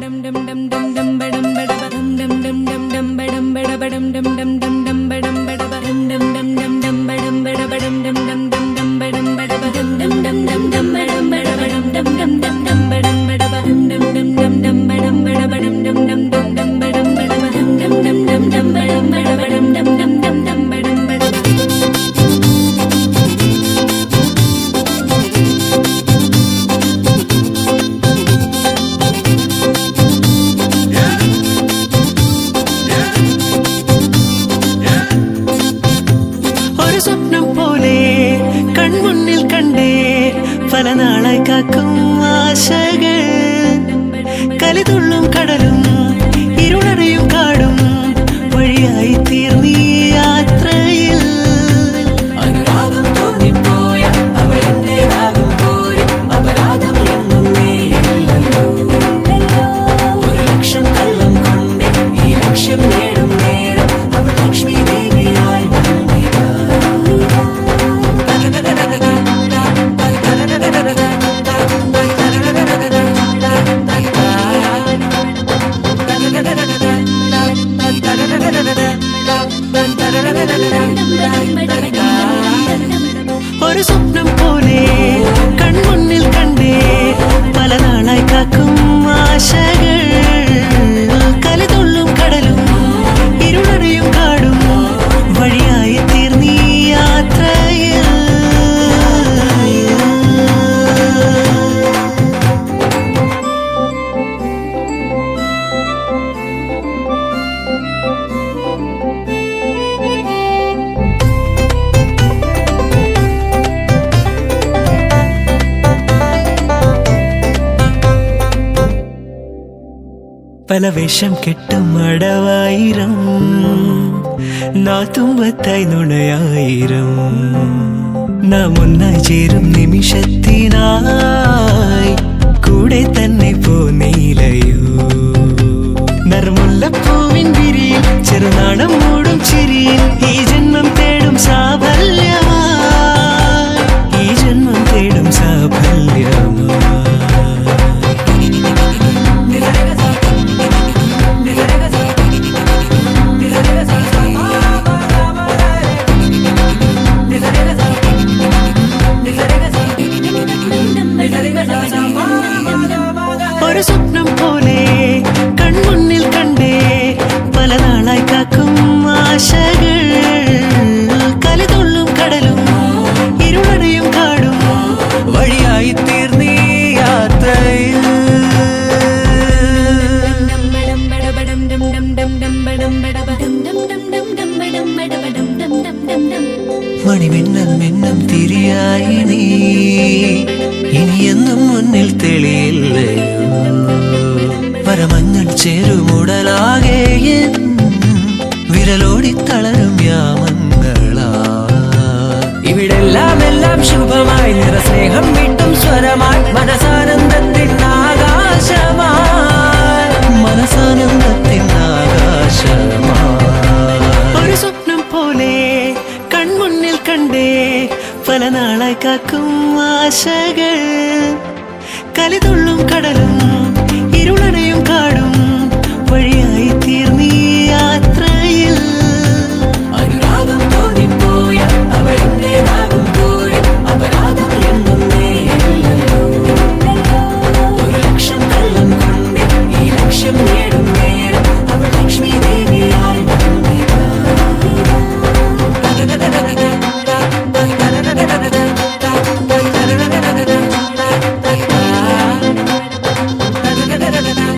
Dum dum dum dum dum badam badam dum dum dum dum dum ba dum badam badam dum dum dum കൺമുന്നിൽ കണ്ടേ പല നാളായി കാക്കും ആശകൾ. പല വേഷം കെട്ടും അടവായിരം. നാത്തുമ്പത്തായി നുണയായിരം. നാം ഒന്നായി ചേരും നിമിഷത്തിനായി. മണിമിന്നൽ മിന്നം തിരിയായി നീ. ഇനിയെന്നും മുന്നിൽ തെളിയില്ലേ? പരമഞ്ഞൾ ചേരുമുടലാകെ വിരലോടി തളരും യാമങ്ങളാ. ഇവിടെല്ലാം എല്ലാം ശുഭമായി നിറസ്നേഹം വീണ്ടും സ്വരമായി മനസാനന്ദത്തിൻ കാക്കും ആശകൾ കലിതുള്ളും കടലും